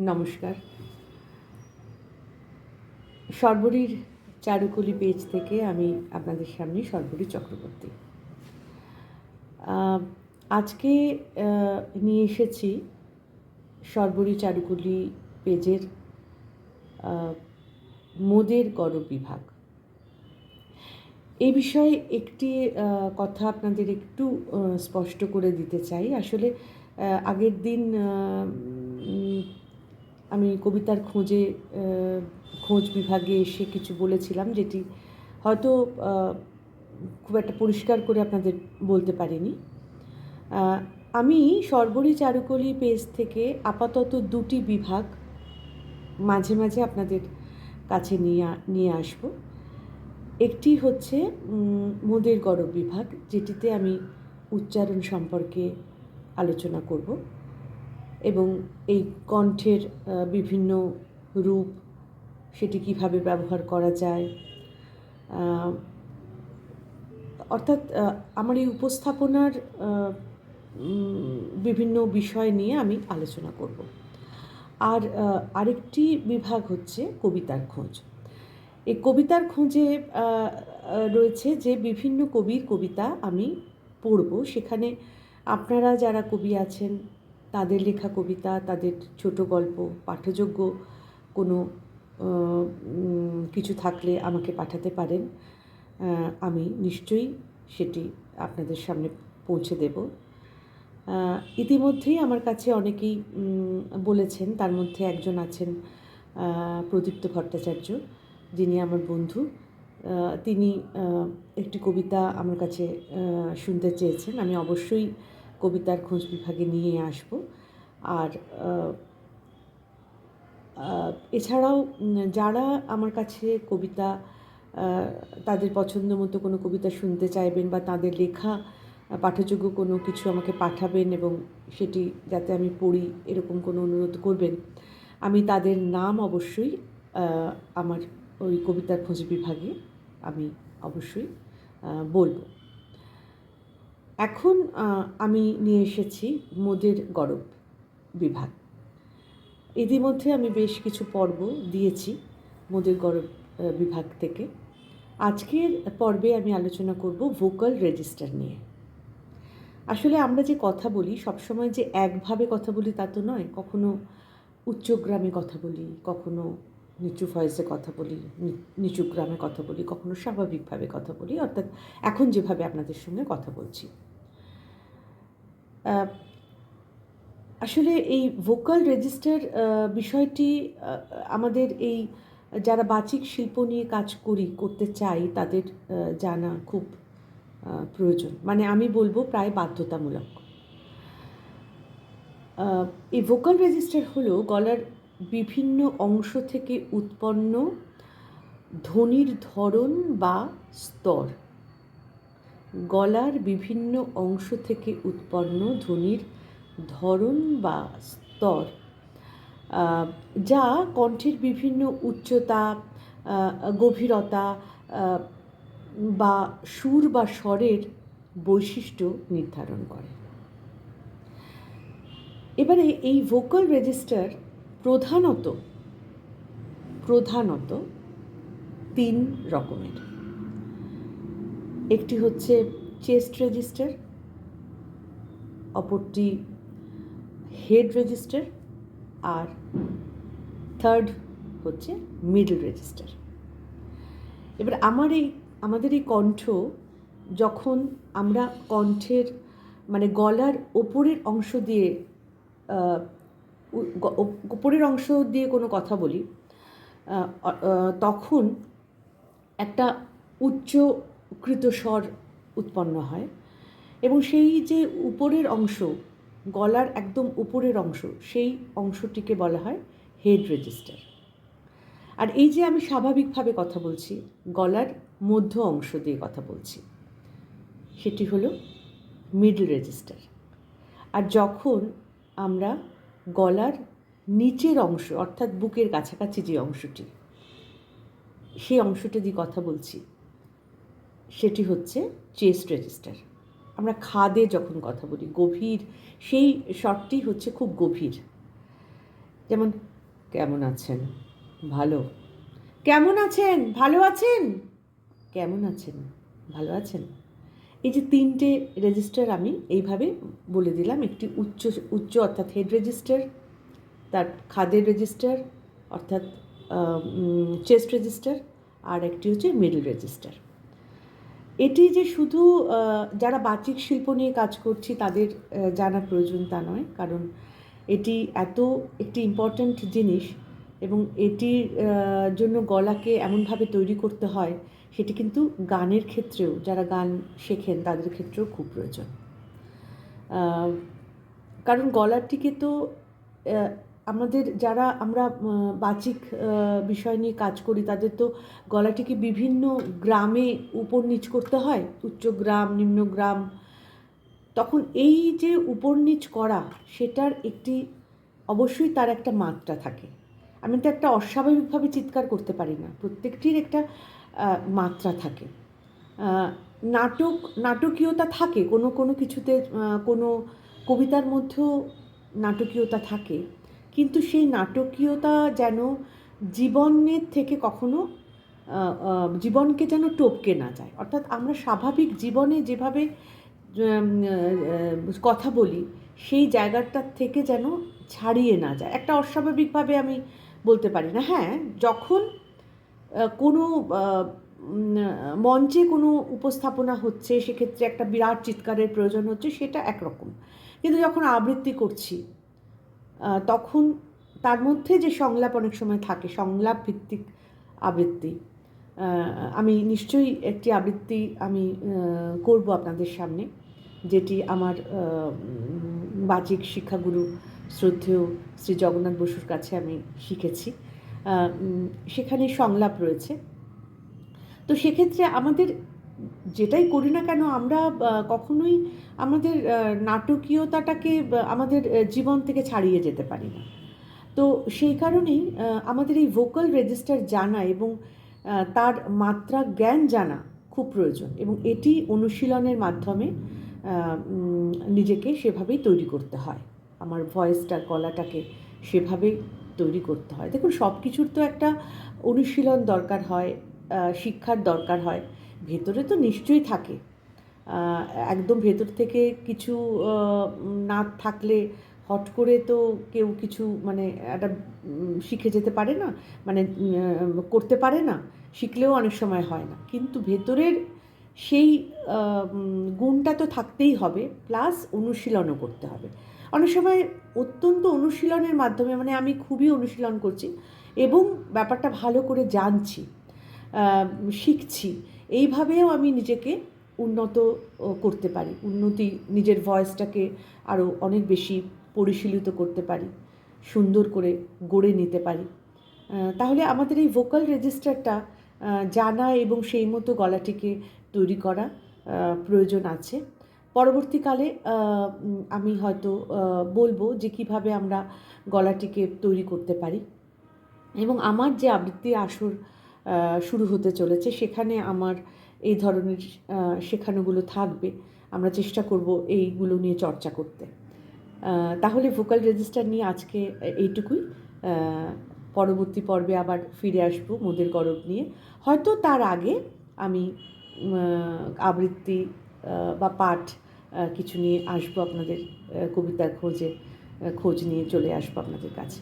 নমস্কার। সর্বরীর চারুকলি পেজ থেকে আমি আপনাদের সামনে সর্বরী চক্রবর্তী। আজকে নিয়ে এসেছি সর্বরী চারুকলি পেজের মোদের গরব বিভাগ। এই বিষয়ে একটি কথা আপনাদের একটু স্পষ্ট করে দিতে চাই। আসলে আগের দিন আমি কবিতার খোঁজে খোঁজ বিভাগে এসে কিছু বলেছিলাম যেটি হয়তো খুব একটা পরিষ্কার করে আপনাদের বলতে পারিনি। আমি সর্বরী চারুকলি পেজ থেকে আপাতত দুটি বিভাগ মাঝে মাঝে আপনাদের কাছে নিয়ে নিয়ে আসব। একটি হচ্ছে মোদের গরব বিভাগ, যেটিতে আমি উচ্চারণ সম্পর্কে আলোচনা করব। এবং এই কণ্ঠের বিভিন্ন রূপ সেটি কীভাবে ব্যবহার করা যায়। অর্থাৎ আমার এই উপস্থাপনার বিভিন্ন বিষয় নিয়ে আমি আলোচনা করব। আর আরেকটি বিভাগ হচ্ছে কবিতার খোঁজ। এই কবিতার খোঁজে রয়েছে যে বিভিন্ন কবির কবিতা আমি পড়ব। সেখানে আপনারা যারা কবি আছেন তাদের লেখা কবিতা, তাদের ছোট গল্প, পাঠযোগ্য কোনো কিছু থাকলে আমাকে পাঠাতে পারেন। আমি নিশ্চয়ই সেটি আপনাদের সামনে পৌঁছে দেব। ইতিমধ্যেই আমার কাছে অনেকেই বলেছেন, তার মধ্যে একজন আছেন প্রদীপ্ত ভট্টাচার্য, যিনি আমার বন্ধু। তিনি একটি কবিতা আমার কাছে শুনতে চেয়েছেন। আমি অবশ্যই কবিতার খোঁজ বিভাগে নিয়ে আসব। আর এছাড়াও যারা আমার কাছে কবিতা তাদের পছন্দ মতো কোনো কবিতা শুনতে চাইবেন বা তাদের লেখা পাঠযোগ্য কোনো কিছু আমাকে পাঠাবেন এবং সেটি যাতে আমি পড়ি এরকম কোনো অনুরোধ করবেন, আমি তাদের নাম অবশ্যই আমার ওই কবিতার খোঁজ বিভাগে আমি অবশ্যই বলব। এখন আমি নিয়ে এসেছি মোদের গরব বিভাগ। ইতিমধ্যে আমি বেশ কিছু পর্ব দিয়েছি মোদের গরব বিভাগ থেকে। আজকের পর্বে আমি আলোচনা করব ভোকাল রেজিস্টার নিয়ে। আসলে আমরা যে কথা বলি, সবসময় যে একভাবে কথা বলি তা তো নয়, কখনো উচ্চগ্রামে কথা বলি, কখনো নিচু ভয়েসে কথা বলি নিচু গ্রামে কথা বলি, কখনো স্বাভাবিকভাবে কথা বলি, অর্থাৎ এখন যেভাবে আপনাদের সঙ্গে কথা বলছি। আসলে এই ভোকাল রেজিস্টার বিষয়টি আমাদের এই যারা বাচিক শিল্প নিয়ে কাজ করি, করতে চাই, তাদের জানা খুব প্রয়োজন। মানে আমি বলব প্রায় বাধ্যতামূলক। এই ভোকাল রেজিস্টার হলো গলার বিভিন্ন অংশ থেকে উৎপন্ন ধ্বনির ধরন বা স্তর। গলার বিভিন্ন অংশ থেকে উৎপন্ন ধ্বনির ধরন বা স্তর যা কণ্ঠের বিভিন্ন উচ্চতা গভীরতা বা সুর বা স্বরের বৈশিষ্ট্য নির্ধারণ করে। এবারে এই ভোকাল রেজিস্টার প্রধানত প্রধানত তিন রকমের। একটি হচ্ছে চেস্ট রেজিস্টার, অপরটি হেড রেজিস্টার, আর থার্ড হচ্ছে মিডল রেজিস্টার। এবার আমার এই, আমাদের এই কণ্ঠ যখন আমরা কণ্ঠের মানে গলার ওপরের অংশ দিয়ে আহ, উ- গ- ওপ- ওপরের অংশ দিয়ে কোনো কথা বলি তখন একটা উচ্চকৃত স্বর উৎপন্ন হয় এবং সেই যে উপরের অংশ গলার একদম উপরের অংশ সেই অংশটিকে বলা হয় হেড রেজিস্টার। আর এই যে আমি স্বাভাবিকভাবে কথা বলছি গলার মধ্য অংশ দিয়ে কথা বলছি সেটি হলো মিডল রেজিস্টার। আর যখন আমরা গলার নিচের অংশ, অর্থাৎ বুকের কাছাকাছি যে অংশটি, সেই অংশটা দিয়ে কথা বলছি, সেটি হচ্ছে চেস্ট রেজিস্টার। আমরা খাদে যখন কথা বলি, গভীর, সেই স্বরটি হচ্ছে খুব গভীর। যেমন, কেমন আছেন? ভালো। কেমন আছেন? ভালো আছেন? কেমন আছেন? ভালো আছেন? এই যে তিনটে রেজিস্টার আমি এইভাবে বলে দিলাম, একটি উচ্চ উচ্চ অর্থাৎ হেড রেজিস্টার তার খাদের রেজিস্টার অর্থাৎ চেস্ট রেজিস্টার আর একটি হচ্ছে মিডল রেজিস্টার এটি যে শুধু যারা বাচিক শিল্প নিয়ে কাজ করছি তাদের জানা প্রয়োজন তা নয়, কারণ এটি এত একটি ইম্পর্ট্যান্ট জিনিস এবং এটির জন্য গলাকে এমনভাবে তৈরি করতে হয় সেটি কিন্তু গানের ক্ষেত্রেও, যারা গান শেখেন তাদের ক্ষেত্রেও খুব প্রয়োজন। কারণ গলাটিকে তো আমাদের যারা আমরা বাচিক বিষয় নিয়ে কাজ করি, তাদের তো গলাটিকে বিভিন্ন গ্রামে উপর নিচ করতে হয়, উচ্চ গ্রাম, নিম্ন গ্রাম। তখন এই যে উপর নিচ করা, সেটার একটি, অবশ্যই তার একটা মাত্রা থাকে। আমি তো একটা অস্বাভাবিকভাবে চিৎকার করতে পারি না। প্রত্যেকটির একটা মাত্রা থাকে। নাটক, নাটকীয়তা থাকে, কোনো কোনো কিছুতে কোনো কবিতার মধ্যেও নাটকীয়তা থাকে। কিন্তু সেই নাটকীয়তা যেন জীবনের থেকে কখনো জীবনকে যেন টপকে না যায়। অর্থাৎ আমরা স্বাভাবিক জীবনে যেভাবে কথা বলি, সেই জায়গাটার থেকে যেন ছাড়িয়ে না যায়। একটা অস্বাভাবিকভাবে আমি বলতে পারি না। হ্যাঁ যখন কোনো মঞ্চে কোনো উপস্থাপনা হচ্ছে, সেক্ষেত্রে একটা বিরাট চিৎকারের প্রয়োজন হচ্ছে, সেটা একরকম। কিন্তু যখন আবৃত্তি করছি তখন তার মধ্যে যে সংলাপ অনেক সময় থাকে, সংলাপ ভিত্তিক আবৃত্তি আমি নিশ্চয়ই একটি আবৃত্তি আমি করব আপনাদের সামনে, যেটি আমার বাচিক শিক্ষাগুরু শ্রদ্ধেয় শ্রী জগন্নাথ বসুর কাছে আমি শিখেছি। সেখানে সংলাপ রয়েছে। তো সেক্ষেত্রে আমাদের যেটাই করি না কেন, আমরা কখনোই আমাদের নাটকীয়তাটাকে আমাদের জীবন থেকে ছাড়িয়ে যেতে পারি না। তো সেই কারণেই আমাদের এই ভোকাল রেজিস্টার জানা এবং তার মাত্রা জ্ঞান জানা খুব প্রয়োজন এবং এটি অনুশীলনের মাধ্যমে নিজেকে সেভাবেই তৈরি করতে হয়। আমার ভয়েসটার গলাটাকে সেভাবেই তৈরি করতে হয়। দেখুন সব কিছুর তো একটা অনুশীলন দরকার হয় শিক্ষার দরকার হয়। ভেতরে তো নিশ্চয়ই থাকে। একদম ভেতর থেকে কিছু না থাকলে হট করে তো কেউ কিছু মানে একটা শিখে যেতে পারে না মানে করতে পারে না, শিখলেও অনেক সময় হয় না। কিন্তু ভেতরের সেই গুণটা তো থাকতেই হবে, প্লাস অনুশীলনও করতে হবে। অনেক সময় অত্যন্ত অনুশীলনের মাধ্যমে মানে আমি খুবই অনুশীলন করছি এবং ব্যাপারটা ভালো করে জানছি শিখছি, এইভাবেও আমি নিজেকে উন্নত করতে পারি, উন্নতি নিজের ভয়েসটাকে আরও অনেক বেশি পরিশীলিত করতে পারি, সুন্দর করে গড়ে নিতে পারি। তাহলে আমাদের এই ভোকাল রেজিস্টারটা জানা এবং সেই মতো গলাটিকে তৈরি করা প্রয়োজন আছে। পরবর্তীকালে আমি হয়তো বলব যে কীভাবে আমরা গলাটিকে তৈরি করতে পারি। এবং আমার যে আবৃত্তি আসর শুরু হতে চলেছে, সেখানে আমার এই ধরনের শেখানোগুলো থাকবে। আমরা চেষ্টা করব এইগুলো নিয়ে চর্চা করতে। তাহলে ভোকাল রেজিস্টার নিয়ে আজকে এইটুকুই। পরবর্তী পর্বে আবার ফিরে আসব মোদের গরব নিয়ে। হয়তো তার আগে আমি আবৃত্তি বা পাঠ কিছু নিয়ে আসব আপনাদের কবিতা খোঁজে খোঁজ নিয়ে চলে আসব আপনাদের কাছে।